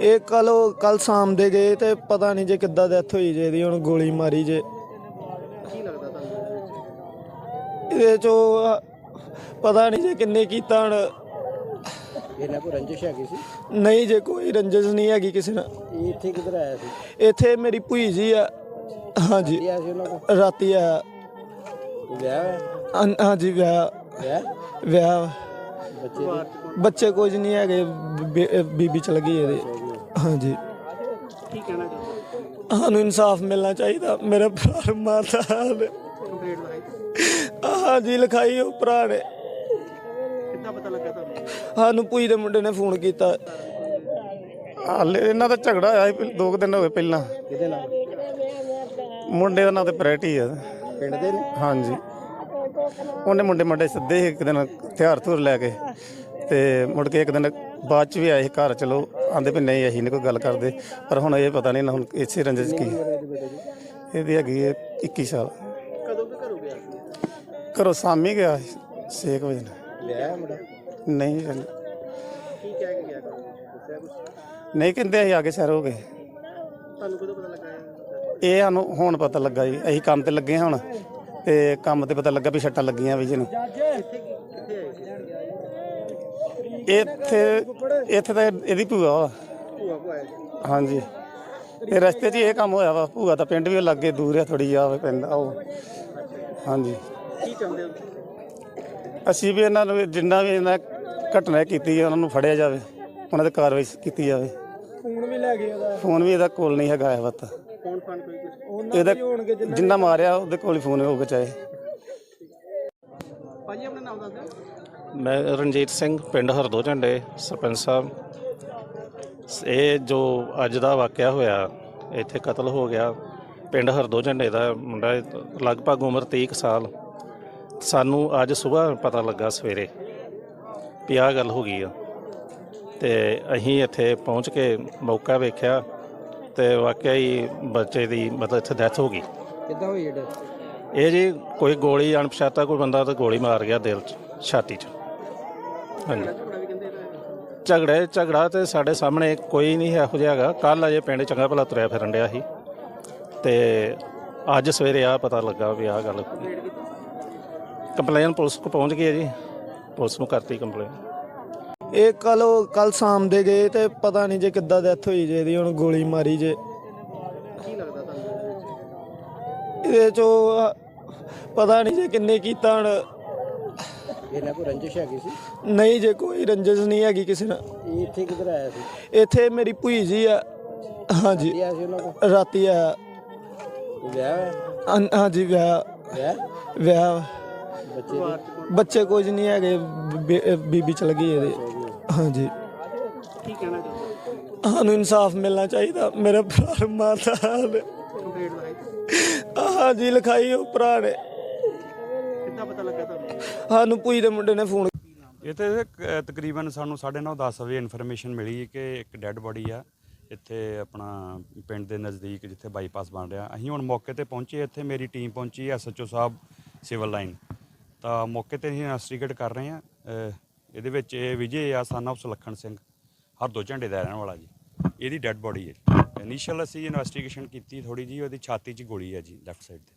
ਇਹ ਕੱਲ ਕੱਲ ਸ਼ਾਮ ਦੇ ਗਏ ਤੇ ਪਤਾ ਨਹੀਂ ਜੇ ਕਿੱਦਾਂ ਡੈਥ ਹੋਈ ਜੇ ਇਹਦੀ ਹੁਣ ਗੋਲੀ ਮਾਰੀ ਜੇ। ਕੀ ਲੱਗਦਾ ਤੁਹਾਨੂੰ? ਇਹਦੇ ਚੋਂ ਪਤਾ ਨਹੀਂ ਜੇ ਕਿੰਨੇ ਕੀਤਾ ਹੁਣ। ਇਹਨਾਂ ਕੋ ਰੰਜਿਸ਼ ਹੈਗੀ ਸੀ? ਨਹੀਂ ਜੇ ਕੋਈ ਰੰਜਿਸ਼ ਨਹੀਂ ਹੈਗੀ ਕਿਸੇ ਨਾਲ। ਇਹ ਇੱਥੇ ਕਿੱਧਰ ਆਇਆ ਸੀ? ਇੱਥੇ ਮੇਰੀ ਭੂਈ ਜੀ ਆ। ਹਾਂਜੀ। ਕੀ ਆਇਆ ਸੀ ਉਹਨਾਂ ਕੋ ਰਾਤੀ ਆ ਵਿਆਹ? ਹਾਂ- ਹਾਂਜੀ ਵਿਆਹ। ਵਿਆਹ? ਵਿਆਹ। ਬੱਚੇ ਦੇ? ਬੱਚੇ ਕੁਝ ਨਹੀਂ ਹੈਗੇ ਬੀ- ਬੀਬੀ ਚਲ ਗਈ ਇਹਦੇ। ਹਾਂਜੀ। ਕੀ ਕਹਿਣਾ ਚਾਹੁੰਦੇ? ਸਾਨੂੰ ਇਨਸਾਫ ਮਿਲਣਾ ਚਾਹੀਦਾ। ਮੇਰੇ ਭਰਾ ਨੂੰ। ਮਾਰਦਾ ਹਾਲ ਕੰਪਲੀਟ ਲਾਈ ਹਾਂਜੀ ਲਿਖਾਈ ਉਹ ਭਰਾ ਨੇ। ਕਿੱਦਾਂ ਪਤਾ ਲੱਗਾ ਤੁਹਾਨੂੰ? ਸਾਨੂੰ ਭੂਈ ਦੇ ਮੁੰਡੇ ਨੇ ਫੋਨ ਕੀਤਾ। ਹਾਲੇ ਇਹਨਾਂ ਦਾ ਝਗੜਾ ਹੋਇਆ ਸੀ ਦੋ ਕੁ ਦਿਨ ਹੋ ਗਏ ਪਹਿਲਾਂ। ਕਿਹਦੇ ਨਾਲ? ਮੁੰਡੇ ਦਾ ਨਾਂ ਤੇ ਪ੍ਰੈਟੀ ਆ। ਪਿੰਡ ਦੇ ਨੇ? ਹਾਂਜੀ। ਉਹਨੇ ਮੁੰਡੇ ਮੁੰਡੇ ਸਿੱਧੇ ਸੀ ਇੱਕ ਦਿਨ ਹਥਿਆਰ ਧੁਰ ਲੈ ਕੇ ਤੇ ਮੁੜ ਕੇ ਇੱਕ ਦਿਨ ਬਾਅਦ ਚ ਵੀ ਆਏ ਸੀ ਘਰ ਚਲੋ ਆਂਦੇ ਵੀ ਨਹੀਂ ਅਸੀਂ ਨਹੀਂ ਕੋਈ ਗੱਲ ਕਰਦੇ। ਪਰ ਹੁਣ ਇਹ ਪਤਾ ਨਹੀਂ ਨਾ ਹੁਣ ਇਸੇ ਰੰਜਿਸ਼ ਕੀ ਦੀ ਇਹਦੀ ਹੈਗੀ ਹੈ 21 ਸਾਲ। ਕਦੋਂ ਕਿ ਘਰੋਂ ਗਿਆ ਸੀ? ਘਰੋਂ ਸਾਮੀ ਗਿਆ 6 ਵਜੇ ਨਾਲ। ਵਿਆਹ ਹੈ ਮੁੰਡਾ? ਨਹੀਂ ਕੀ ਕਹਿ ਕੇ ਗਿਆ ਘਰੋਂ? ਦੱਸਿਆ ਕੁਛ? ਨਹੀਂ ਕਹਿੰਦੇ ਅਸੀਂ ਆਗੇ ਸ਼ਹਿਰ ਹੋ ਗਏ। ਤੁਹਾਨੂੰ ਕਦੋਂ ਪਤਾ ਲੱਗਾ ਇਹ? ਇਹ ਸਾਨੂੰ ਹੁਣ ਪਤਾ ਲੱਗਾ ਜੀ ਅਸੀਂ ਕੰਮ ਤੇ ਲੱਗੇ ਹਾਂ ਹੁਣ ਤੇ ਕੰਮ ਤੇ ਪਤਾ ਲੱਗਾ ਵੀ ਛੱਟਾਂ ਲੱਗੀਆਂ ਵੀ ਜੀ ਨੂੰ। ਕਿੱਥੇ ਕੀ- ਕਿੱਥੇ ਆਏ ਸੀ? ਇੱਥੇ ਇੱਥੇ ਤਾਂ ਇਹਦੀ ਭੂਆ ਵਾ। ਭੂਆ ਸੀ ਹਾਂਜੀ। ਤੇ ਰਸਤੇ 'ਚ ਹੀ ਇਹ ਕੰਮ ਹੋਇਆ ਵਾ। ਭੂਆ ਦਾ ਪਿੰਡ ਵੀ ਲੱਗੇ ਦੂਰ ਆ ਥੋੜੀ ਜਿਹਾ ਪਿੰਡ ਉਹ ਹਾਂਜੀ। ਕੀ ਚਾਹੁੰਦੇ ਹੋ ਅਸੀਂ ਵੀ ਇਹਨਾਂ ਨੂੰ ਜਿੰਨਾ ਵੀ ਇਹਨਾਂ ਘਟਨਾ ਕੀਤੀ ਹੈ ਉਹਨਾਂ ਨੂੰ ਫੜਿਆ ਜਾਵੇ। ਉਹਨਾਂ ਤੇ ਕਾਰਵਾਈ ਕੀਤੀ ਜਾਵੇ। ਫੋਨ ਵੀ ਲੈ ਗਏ ਉਹਦਾ। ਫੋਨ ਵੀ ਇਹਦਾ ਕੋਲ ਨਹੀਂ ਹੈਗਾ ਇਹ ਵਤ ਕੌਣ ਫਨ ਕੋਈ ਕੁਛ? ਉਹਨਾਂ ਇਹਦਾ ਹੋਣਗੇ ਜਿੰਨਾ ਜਿੰਨਾ ਮਾਰਿਆ ਉਹਦੇ ਕੋਲ ਹੀ ਫੋਨ ਹੋਊਗਾ ਚਾਹੇ। ਭਾਜੀ ਆਪਣਾ ਨਾਮ ਦੱਸ ਦਿਓ। ਮੈਂ ਰਣਜੀਤ ਸਿੰਘ ਪਿੰਡ ਹਰਦੋ ਝੰਡੇ ਸਰਪੰਚ ਸਾਹਿਬ। ਇਹ ਜੋ ਅੱਜ ਦਾ ਵਾਕਿਆ ਹੋਇਆ ਇੱਥੇ ਕਤਲ ਹੋ ਗਿਆ। ਪਿੰਡ ਹਰਦੋ ਝੰਡੇ ਦਾ ਮੁੰਡਾ ਲਗਭਗ ਉਮਰ 30 ਕੁ ਸਾਲ। ਸਾਨੂੰ ਅੱਜ ਸਵੇਰ ਪਤਾ ਲੱਗਾ ਸਵੇਰੇ ਵੀ ਆਹ ਗੱਲ ਹੋ ਗਈ ਆ। ਤੇ ਅਸੀਂ ਇੱਥੇ ਪਹੁੰਚ ਕੇ ਮੌਕਾ ਵੇਖਿਆ ਤੇ ਵਾਕਿਆ ਹੀ ਬੱਚੇ ਦੀ ਮਤਲਬ ਇੱਥੇ ਡੈਥ ਹੋ ਗਈ। ਕਿੱਦਾਂ ਹੋਈ ਇਹ ਇਹ ਜੀ ਕੋਈ ਗੋਲੀ ਅਣਪਛਾਤਾ ਕੋਈ ਬੰਦਾ ਤਾਂ ਗੋਲੀ ਮਾਰ ਗਿਆ ਦਿਲ 'ਚ ਛਾਤੀ 'ਚ। ਹਾਂਜੀ। ਝਗੜਾ ਝਗੜੇ ਤੇ ਸਾਡੇ ਸਾਹਮਣੇ ਕੋਈ ਨਹੀਂ ਇਹੋ ਜਿਹਾ ਹੈਗਾ। ਕੱਲ ਅਜੇ ਪਿੰਡ ਚੰਗਾ ਭਲਾ ਤੁਰਿਆ ਫਿਰਨ ਡਿਆ ਸੀ। ਤੇ ਅੱਜ ਸਵੇਰੇ ਆ ਪਤਾ ਲੱਗਾ ਵੀ ਆਹ ਗੱਲ ਕੰਪਲੇਨ ਪੁਲਿਸ ਕੋ ਪਹੁੰਚ ਗਈ ਹੈ ਜੀ। ਪੁਲਿਸ ਨੂੰ ਕਰਤੀ ਕੰਪਲੇਨ। ਇਹ ਕੱਲ ਕੱਲ ਸ਼ਾਮ ਦੇ ਗਏ ਤੇ ਪਤਾ ਨਹੀਂ ਜੇ ਕਿੱਦਾਂ ਡੈਥ ਹੋਈ ਜੇ ਇਹਦੀ ਹੁਣ ਗੋਲੀ ਮਾਰੀ ਜੇ। ਕੀ ਲੱਗਦਾ ਤੁਹਾਨੂੰ ਇਹਦੇ ਚੋਂ ਪਤਾ ਨਹੀਂ ਜੇ ਕਿੰਨੇ ਕੀਤਾ ਹੁਣ। ਇਹਨਾਂ ਕੋ ਰੰਜਿਸ਼ ਹੈਗੀ ਸੀ? ਨਹੀਂ ਜੇ ਕੋਈ ਰੰਜਿਸ਼ ਨਹੀਂ ਹੈਗੀ ਕਿਸੇ ਨਾਲ। ਇਹ ਇੱਥੇ ਕਿੱਧਰ ਆਇਆ ਸੀ? ਇੱਥੇ ਮੇਰੀ ਭੂਈ ਜੀ ਆ। ਹਾਂਜੀ। ਕੀ ਆਇਆ ਸੀ ਉਹਨਾਂ ਕੋ ਰਾਤੀ ਆ ਵਿਆਹ ਹੋਇਆ? ਹਾਂਜੀ ਵਿਆਹ। ਵਿਆਹ? ਵਿਆਹ। ਬੱਚੇ ਦੇ? ਬੱਚੇ ਕੁਝ ਨਹੀਂ ਹੈਗੇ। ਬੀ- ਬੀਬੀ ਚਲ ਗਈ ਇਹਦੇ। ਹਾਂਜੀ। ਕੀ ਕਹਿਣਾ ਚਾਹੁੰਦੇ ਸਾਨੂੰ ਇਨਸਾਫ ਮਿਲਣਾ ਚਾਹੀਦਾ। ਮੇਰੇ ਭਰਾ ਨੂੰ ਲਾਈ ਹਾਂਜੀ ਲਿਖਾਈ ਉਹ ਭਰਾ ਨੇ। ਕਿੱਦਾਂ ਪਤਾ ਲੱਗਾ ਤੁਹਾਨੂੰ? ਸਾਨੂੰ ਭੂਈ ਦੇ ਮੁੰਡੇ ਨੇ ਫੋਨ ਇਹ ਤੇ ਅਹ, ਤਕਰੀਬਨ ਸਾਨੂੰ 9:30 10 ਵਜੇ ਇਨਫੋਰਮੇਸ਼ਨ ਮਿਲੀ ਕਿ ਇੱਕ ਡੈੱਡ ਬੋਡੀ ਆ। ਇੱਥੇ ਆਪਣਾ ਪਿੰਡ ਦੇ ਨਜ਼ਦੀਕ ਜਿੱਥੇ ਬਾਈਪਾਸ ਬਣ ਰਿਹਾ। ਅਸੀਂ ਹੁਣ ਮੌਕੇ ਤੇ ਪਹੁੰਚੇ ਇੱਥੇ ਮੇਰੀ ਟੀਮ ਪਹੁੰਚੀ ਐਸਐਚਓ ਸਾਹਿਬ ਸਿਵਲ ਲਾਈਨ ਤਾਂ ਮੌਕੇ ਤੇ ਅਸੀਂ ਇਨਵੈਸਟੀਗੇਟ ਕਰ ਰਹੇ ਹਾਂ। ਅਹ, ਇਹਦੇ ਵਿੱਚ ਇਹ ਵਿਜੇ ਆ ਸਨ ਆਫ ਸੁਲੱਖਣ ਸਿੰਘ। ਹਰਦੋ ਝੰਡੇ ਦਾ ਰਹਿਣ ਵਾਲਾ ਜੀ। ਇਹਦੀ ਡੈੱਡ ਬੋਡੀ ਹੈ। ਇਨੀਸ਼ੀਅਲ ਅਸੀਂ ਇਨਵੈਸਟੀਗੇਸ਼ਨ ਕੀਤੀ ਥੋੜੀ ਜੀ ਉਹਦੀ ਛਾਤੀ 'ਚ ਗੋਲੀ ਹੈ ਜੀ ਲੈਫਟ ਸਾਈਡ ਤੇ।